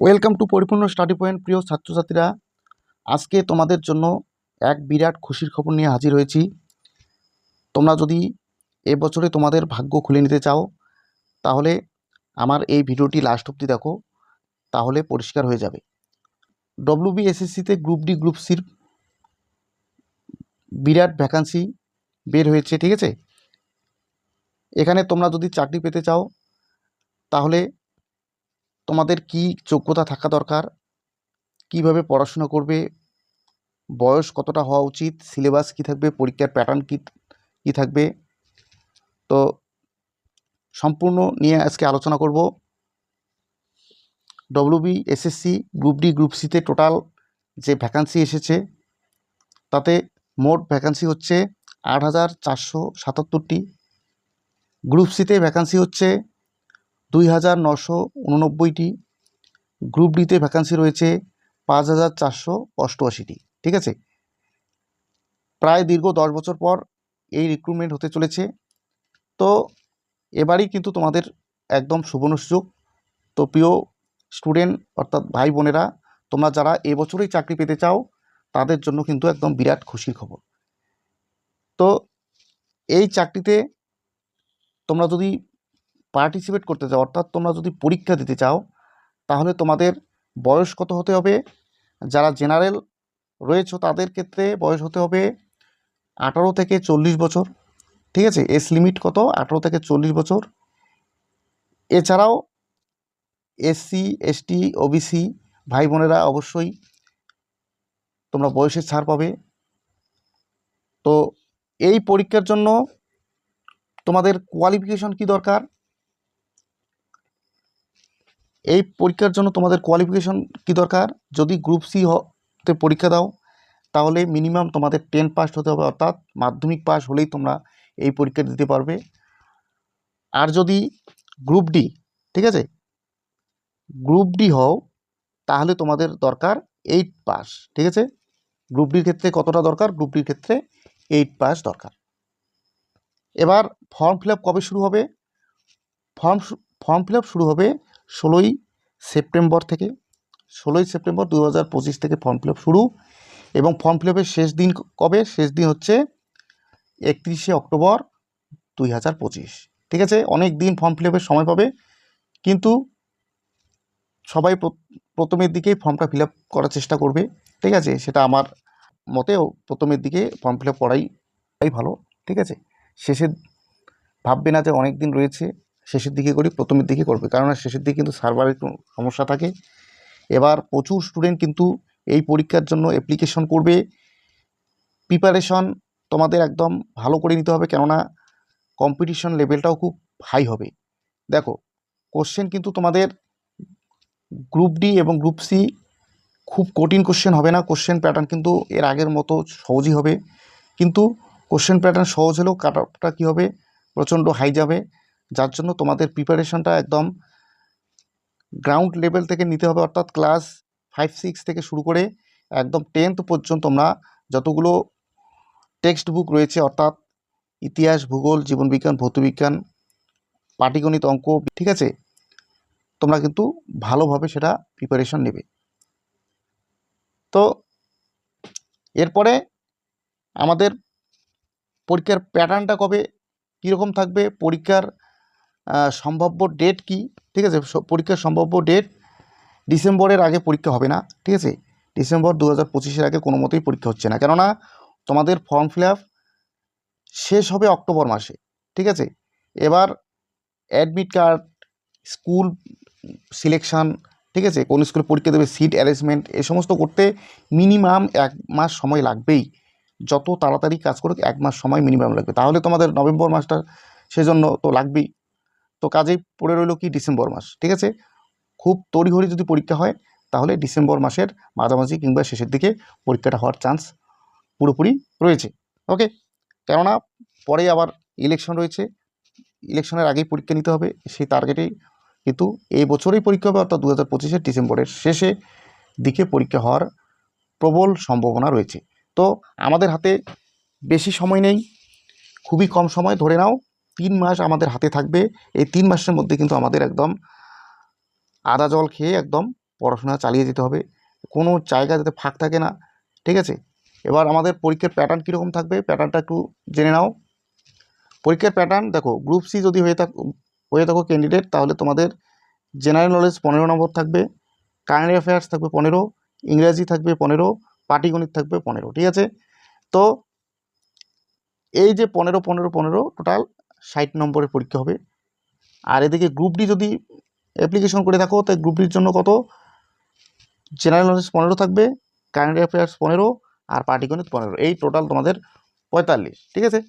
Welcome to পরিপূর্ণ study point, প্রিয় ছাত্রছাত্রীরা। আজকে তোমাদের জন্য এক বিরাট খুশির খবর নিয়ে হাজির হয়েছি। তোমরা যদি এবছরে তোমাদের ভাগ্য খুলে নিতে চাও, তাহলে আমার এই ভিডিওটি লাস্ট অবধি দেখো, তাহলে পরিষ্কার হয়ে যাবে। ডব্লিউবি এসএসসিতে গ্রুপ ডি গ্রুপ সির বিরাট ভ্যাকান্সি বের হয়েছে, ঠিক আছে? এখানে তোমরা যদি চাকরি পেতে চাও, তাহলে তোমাদের কি যোগ্যতা থাকা দরকার? কীভাবে পড়াশোনা করবে? বয়স কতটা হওয়া উচিত? সিলেবাস কি থাকবে? পরীক্ষার প্যাটার্ন কি কি থাকবে? তো সম্পূর্ণ নিয়ে আজকে আলোচনা করব। WB SSC group D group সিতে টোটাল যে ভ্যাকান্সি এসেছে, তাতে মোট ভ্যাকান্সি হচ্ছে আট হাজার চারশো সাতাত্তরটি। গ্রুপ সিতে ভ্যাকান্সি হচ্ছে দুই হাজার নশো উননব্বইটি গ্রুপ ডিতে ভ্যাকান্সি রয়েছে পাঁচ হাজার চারশো অষ্টআশিটি, ঠিক আছে? প্রায় দীর্ঘ দশ বছর পর এই রিক্রুটমেন্ট হতে চলেছে। তো এবারই কিন্তু তোমাদের একদম সুবর্ণ সুযোগ। তো প্রিয় স্টুডেন্ট অর্থাৎ ভাই বোনেরা, তোমরা যারা এবছরেই চাকরি পেতে চাও, তাদের জন্য কিন্তু একদম বিরাট খুশির খবর। তো এই চাকরিতে তোমরা যদি পার্টিসিপেট করতে চাও, অর্থাৎ তোমরা যদি পরীক্ষা দিতে চাও, তাহলে তোমাদের বয়স কত হতে হবে? যারা জেনারেল রয়েছে, তাদের ক্ষেত্রে বয়স হতে হবে আঠারো থেকে চল্লিশ বছর। ঠিক আছে? এস লিমিট কত? আঠারো থেকে চল্লিশ বছর। এছাড়াও এসসি এসটি ওবিসি ভাই বোনেরা অবশ্যই তোমরা বয়সের ছাড় পাবে। তো এই পরীক্ষার জন্য তোমাদের কোয়ালিফিকেশন কি দরকার? এই পরীক্ষার জন্য তোমাদের কোয়ালিফিকেশন কি দরকার? যদি গ্রুপ সি তে পরীক্ষা দাও, তাহলে মিনিমাম তোমাদের টেন পাস হতে হবে, অর্থাৎ মাধ্যমিক পাস হলেই তোমরা এই পরীক্ষা দিতে পারবে। আর যদি গ্রুপ ডি ঠিক আছে? গ্রুপ ডি হও, তাহলে তোমাদের দরকার এইট পাস ঠিক আছে? গ্রুপ ডির ক্ষেত্রে কতটা দরকার? গ্রুপ ডির ক্ষেত্রে এইট পাস দরকার। এবার ফর্ম ফিল কবে শুরু হবে? ফর্ম ফর্ম ফিল শুরু হবে ষোলোই সেপ্টেম্বর থেকে, ষোলোই সেপ্টেম্বর দু হাজার পঁচিশ থেকে ফর্ম ফিল শুরু এবং ফর্ম ফিল শেষ দিন কবে? শেষ দিন হচ্ছে একত্রিশে অক্টোবর দুই হাজার পঁচিশ। ঠিক আছে? অনেক দিন ফর্ম ফিল সময় পাবে, কিন্তু সবাই প্রথমের দিকেই ফর্মটা ফিল করার চেষ্টা করবে। ঠিক আছে? সেটা আমার মতেও প্রথমের দিকে ফর্ম ফিল করাই ভালো। ঠিক আছে? শেষে ভাববে না যে অনেক দিন রয়েছে। শেষের দিকে করি, প্রথমের দিকে করবে। কারণ শেষের দিকে কিন্তু সার্ভারের একটু সমস্যা থাকে। এবার প্রচুর স্টুডেন্ট কিন্তু এই পরীক্ষার জন্য অ্যাপ্লিকেশন করবে। প্রিপারেশন তোমাদের একদম ভালো করে নিতে হবে, কেননা কম্পিটিশন লেভেলটাও খুব হাই হবে। দেখো কোশ্চেন কিন্তু তোমাদের গ্রুপ ডি এবং গ্রুপ সি খুব কঠিন কোশ্চেন হবে না। কোশ্চেন প্যাটার্ন কিন্তু এর আগের মতো সহজই হবে। কিন্তু কোশ্চেন প্যাটার্ন সহজ হলেও কাট অফটা কী হবে? প্রচণ্ড হাই যাবে। যার জন্য তোমাদের প্রিপারেশনটা একদম গ্রাউন্ড লেভেল থেকে নিতে হবে, অর্থাৎ ক্লাস ফাইভ সিক্স থেকে শুরু করে একদম টেন্থ পর্যন্ত তোমরা যতগুলো টেক্সট বুক রয়েছে, অর্থাৎ ইতিহাস, ভূগোল, জীবনবিজ্ঞান, ভৌতবিজ্ঞান, পাটিগণিত অঙ্ক, ঠিক আছে? তোমরা কিন্তু ভালোভাবে সেটা প্রিপারেশন নেবে। তো এরপরে আমাদের পরীক্ষার প্যাটার্নটা কবে, কীরকম থাকবে, পরীক্ষার সম্ভাব্য ডেট কি? ঠিক আছে? পরীক্ষার সম্ভাব্য ডেট ডিসেম্বরের আগে পরীক্ষা হবে না, ঠিক আছে? ডিসেম্বর দু হাজার পঁচিশের আগে কোনো মতেই পরীক্ষা হচ্ছে না। কেননা তোমাদের ফর্ম ফিল শেষ হবে অক্টোবর মাসে, ঠিক আছে? এবার অ্যাডমিট কার্ড স্কুল সিলেকশান ঠিক আছে? কোন স্কুলে পরীক্ষা দেবে সিট অ্যারেঞ্জমেন্ট এ সমস্ত করতে মিনিমাম এক মাস সময় লাগবেই। যত তাড়াতাড়ি কাজ করুক, এক মাস সময় মিনিমাম লাগবে। তাহলে তোমাদের নভেম্বর মাসটা সেজন্য তো লাগবেই। তো কাজেই পড়ে রইল কি ডিসেম্বর মাস, ঠিক আছে? খুব তড়িঘড়ি যদি পরীক্ষা হয়, তাহলে ডিসেম্বর মাসের মাঝামাঝি কিংবা শেষের দিকে পরীক্ষাটা হওয়ার চান্স পুরোপুরি রয়েছে ওকে কেননা পরে আবার ইলেকশন রয়েছে ইলেকশনের আগেই পরীক্ষা নিতে হবে, সেই টার্গেটেই কিন্তু এই বছরেই পরীক্ষা হবে, অর্থাৎ দু হাজার পঁচিশের ডিসেম্বরের শেষে দিকে পরীক্ষা হওয়ার প্রবল সম্ভাবনা রয়েছে। তো আমাদের হাতে বেশি সময় নেই, খুবই কম সময়, ধরে নাও তিন মাস আমাদের হাতে থাকবে। এই তিন মাসের মধ্যে কিন্তু আমাদের একদম আদা জল খেয়ে একদম পড়াশোনা চালিয়ে যেতে হবে। কোনো জায়গা যাতে ফাঁক থাকে না, ঠিক আছে? এবার আমাদের পরীক্ষার প্যাটার্ন কীরকম থাকবে? প্যাটার্নটা একটু জেনে নাও। পরীক্ষার প্যাটার্ন দেখো গ্রুপ সি যদি হয়ে থাক হয়ে থাকো ক্যান্ডিডেট তাহলে তোমাদের জেনারেল নলেজ পনেরো নম্বর থাকবে কারেন্ট অ্যাফেয়ার্স থাকবে পনেরো, ইংরাজি থাকবে পনেরো, পাটিগণিত থাকবে পনেরো, ঠিক আছে? তো এই যে পনেরো পনেরো পনেরো টোটাল ষাট নম্বরের পরীক্ষা হবে। আর এদিকে গ্রুপ ডি যদি অ্যাপ্লিকেশন করে থাকো তাই গ্রুপ ডির জন্য কত? জেনারেল নলেজ পনেরো থাকবে কারেন্ট অ্যাফেয়ার্স পনেরো, আর পাটিগণিত পনেরো। এই টোটাল তোমাদের পঁয়তাল্লিশ, ঠিক আছে?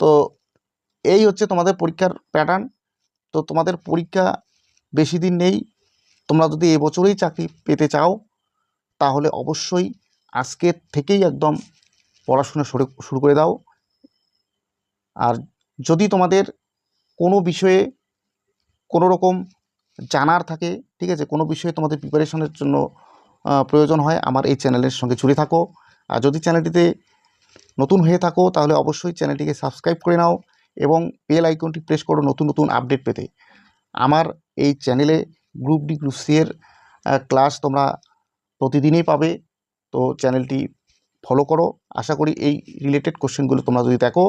তো এই হচ্ছে তোমাদের পরীক্ষার প্যাটার্ন তো তোমাদের পরীক্ষা বেশি দিন নেই, তোমরা যদি এবছরেই চাকরি পেতে চাও, তাহলে অবশ্যই আজকের থেকেই একদম পড়াশোনা শুরু শুরু করে দাও। আর যদি তোমাদের কোনো বিষয়ে কোনো রকম জানার থাকে, ঠিক আছে? কোনো বিষয়ে তোমাদের প্রিপারেশনের জন্য প্রয়োজন হয়, আমার এই চ্যানেলের সঙ্গে জুড়ে থাকো। আর যদি চ্যানেলটিতে নতুন হয়ে থাকো, তাহলে অবশ্যই চ্যানেলটিকে সাবস্ক্রাইব করে নাও এবং বেল আইকনটি প্রেস করো নতুন নতুন আপডেট পেতে। আমার এই চ্যানেলে গ্রুপ ডি গ্রুপ সি এর ক্লাস তোমরা প্রতিদিনই পাবে। তো চ্যানেলটি ফলো করো। আশা করি এই রিলেটেড কোশ্চেনগুলো তোমরা যদি দেখো,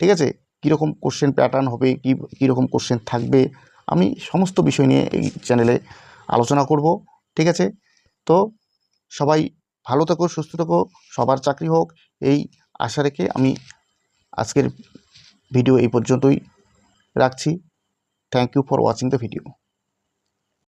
ঠিক আছে? কীরকম কোশ্চেন প্যাটার্ন হবে, কী, কীরকম কোশ্চেন থাকবে, আমি সমস্ত বিষয় নিয়ে এই চ্যানেলে আলোচনা করব, ঠিক আছে? তো সবাই ভালো থাকো, সুস্থ থাকো, সবার চাকরি হোক, এই আশা রেখে আমি আজকের ভিডিও এই পর্যন্তই রাখছি। Thank you for watching the video